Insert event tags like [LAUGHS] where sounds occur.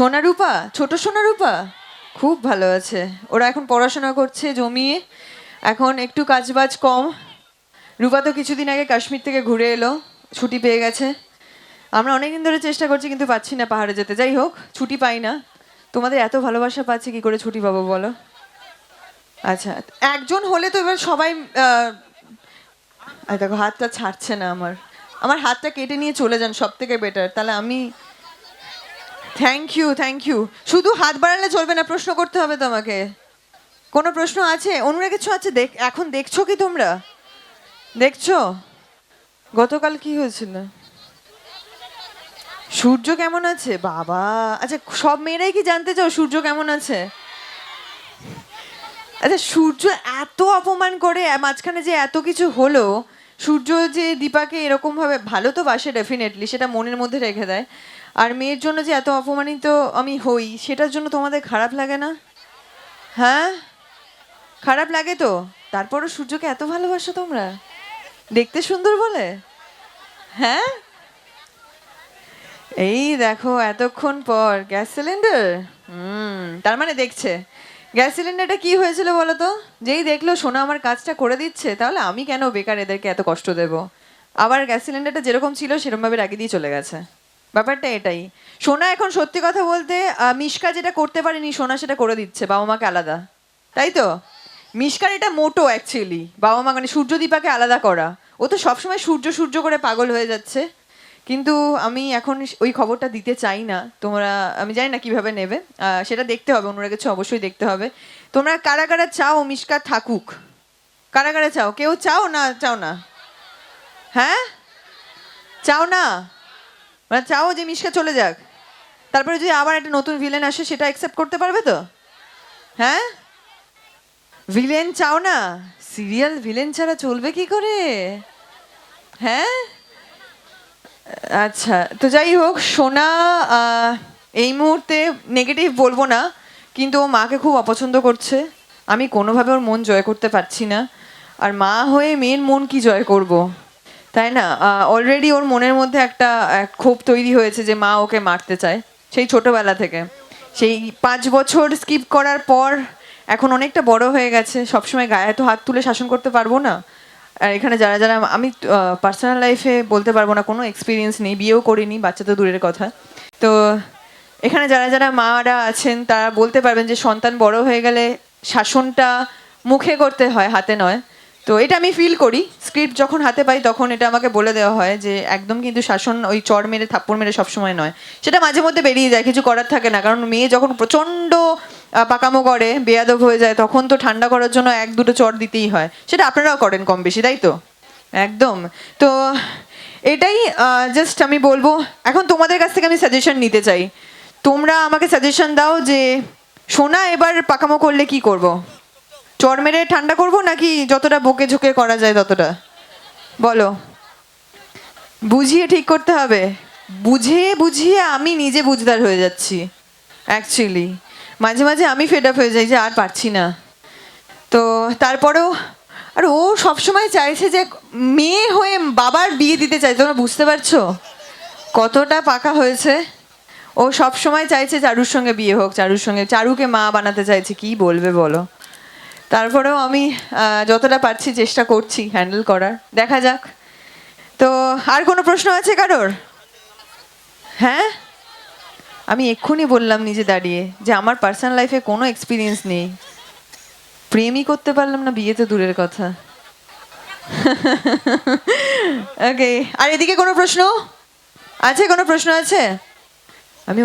সোনারূপা, ছোট সোনারূপা? খুব ভালো আছে। ওরা এখন পড়াশোনা করছে, জমিয়ে। এখন একটু কাজবাজ কম। রূপা তো কিছুদিন আগে কাশ্মীর থেকে ঘুরে এলো। ছুটি পেয়ে গেছে। আমরা অনেকদিন ধরে চেষ্টা করছি, কিন্তু পাচ্ছি না পাহাড়ে যেতে। যাই হোক, ছুটি পাই না। তোমাদের এত ভালোবাসা পাচ্ছি, কি করে ছুটি পাবো বলো? আচ্ছা একজন হলে তো এবার সবাই দেখো, হাতটা ছাড়ছে না আমার। আমার হাতটা কেটে নিয়ে চলে যান সব থেকে বেটার তাহলে আমি থ্যাংক ইউ থ্যাংক ইউ শুধু হাত বাড়ালে চলবে না, প্রশ্ন করতে হবে তোমাকে। কোনো প্রশ্ন আছে? অনুরা কিছু আছে? দেখ, এখন দেখছ কি তোমরা? দেখছ? গতকাল কি হয়েছিল? সূর্য কেমন আছে? বাবা আচ্ছা সব মেয়েরাই কি জানতে চাও সূর্য কেমন আছে? আচ্ছা সূর্য এত অপমান করে, মাঝখানে যে এত কিছু হলো সূর্য যে দীপাকে এরকম ভাবে, ভালো তো বাসে ডেফিনেটলি সেটা মনের মধ্যে রেখে দেয়। আর মেয়ের জন্য যে এত অপমানিত আমি হই, সেটার জন্য তোমাদের খারাপ লাগে না? হ্যাঁ? খারাপ লাগে তো? তারপরও সূর্যকে এত ভালোবাসো তোমরা? দেখতে সুন্দর বলে? হ্যাঁ? এই দেখো, এতক্ষণ পর, গ্যাস সিলিন্ডার? হুম, তার মানে দেখছে। গ্যাস সিলিন্ডারটা কি হয়েছিল বলো তো যেই দেখল সোনা আমার কাজটা করে দিচ্ছে, তাহলে আমি কেন বেকার এদেরকে এত কষ্ট দেব? আবার গ্যাস সিলিন্ডারটা যেরকম ছিল, সেরকমভাবে রাখিয়ে দিয়ে চলে গেছে। ব্যাপারটা এটাই। সোনা এখন সত্যি কথা বলতে মিশকা যেটা করতে পারেনি, সোনা সেটা করে দিচ্ছে, বাবা মাকে আলাদা। তাই তো? মিশকার এটা মোটো অ্যাকচুয়ালি বাবা মা মানে সূর্যদীপাকে আলাদা করা। ও তো সবসময় সূর্য সূর্য করে পাগল হয়ে যাচ্ছে। কিন্তু আমি এখন ওই খবরটা দিতে চাই না। তোমরা, আমি জানি না কীভাবে নেবে। সেটা দেখতে হবে অন্যরা কিছু অবশ্যই দেখতে হবে। তোমরা কারা কারা চাও মিশকা থাকুক? কারা কারা চাও? কেউ চাও না? চাও না? হ্যাঁ? চাও না? মানে চাও যে মিশকা চলে যাক। তারপরে যদি আবার একটা নতুন ভিলেন আসে, সেটা অ্যাকসেপ্ট করতে পারবে তো? হ্যাঁ? ভিলেন চাও না? সিরিয়াল ভিলেন ছাড়া চলবে কি করে? হ্যাঁ? আচ্ছা তো যাই হোক, সোনা এই মুহূর্তে নেগেটিভ বলব না, কিন্তু ও মাকে খুব অপছন্দ করছে। আমি কোনোভাবে ওর মন জয় করতে পারছি না। আর মা হয়ে মেয়ের মন কি জয় করব? তাই না? অলরেডি ওর মনের মধ্যে একটা ক্ষোভ তৈরি হয়েছে যে মা ওকে মারতে চায়। সেই ছোটবেলা থেকে। সেই পাঁচ বছর স্কিপ করার পর এখন অনেকটা বড় হয়ে গেছে। সবসময় গায়ে তো হাত তুলে শাসন করতে পারব না। আর এখানে যারা যারা, আমি পার্সোনাল লাইফে বলতে পারব না, কোনো এক্সপিরিয়েন্স নেই, বিয়েও করিনি, বাচ্চা তো দূরের কথা। তো এখানে যারা যারা মারা আছেন, তারা বলতে পারবেন যে সন্তান বড় হয়ে গেলে শাসনটা মুখে করতে হয়, হাতে নয়। তো এটা আমি ফিল করি স্ক্রিপ্ট যখন হাতে পাই, তখন এটা আমাকে বলে দেওয়া হয় যে একদম কিন্তু শাসন ওই চড় মেরে, থাপ্পড় মেরে সবসময় নয়। সেটা মাঝে মধ্যে বেরিয়ে যায়, কিছু করার থাকে না, কারণ মেয়ে যখন প্রচণ্ড পাকামো করে, বেয়াদব হয়ে যায়, তখন তো ঠান্ডা করার জন্য এক দুটো চড় দিতেই হয়। সেটা আপনারাও করেন কম বেশি, তাই তো? একদম। তো এটাই জাস্ট আমি বলব, এখন তোমাদের কাছ থেকে আমি সাজেশন নিতে চাই। তোমরা আমাকে সাজেশন দাও যে, সোনা এবার পাকামো করলে কি করব? চর মেরে ঠান্ডা করব নাকি যতটা বকে ঝোঁকে করা যায় ততটা? বলো। বুঝিয়ে ঠিক করতে হবে। বুঝে বুঝিয়ে আমি নিজে বুঝদার হয়ে যাচ্ছি অ্যাকচুয়ালি মাঝে মাঝে আমি ফেড আপ হয়ে যাই যে আর পারছি না। তো তারপরেও, আর ও সবসময় চাইছে যে মেয়ে হয়ে বাবার বিয়ে দিতে চাই তোমরা বুঝতে পারছ? কতটা পাকা হয়েছে। ও সব সময় চাইছে চারুর সঙ্গে বিয়ে হোক, চারুর সঙ্গে, চারুকে মা বানাতে চাইছে, কি বলবে বলো? তারপরেও আমি যতটা পারছি চেষ্টা করছি হ্যান্ডেল করার, দেখা যাক। তো আর কোনো প্রশ্ন আছে কারোর? হ্যাঁ? আমি এক্ষুনি বললাম নিজে দাঁড়িয়ে যে আমার পার্সোনাল লাইফে কোনো এক্সপিরিয়েন্স নেই। প্রেমই করতে পারলাম না বিয়েতে দূরের কথা। [LAUGHS] ওকে আর এদিকে কোনো প্রশ্ন? আছে কোনো প্রশ্ন আছে? আমি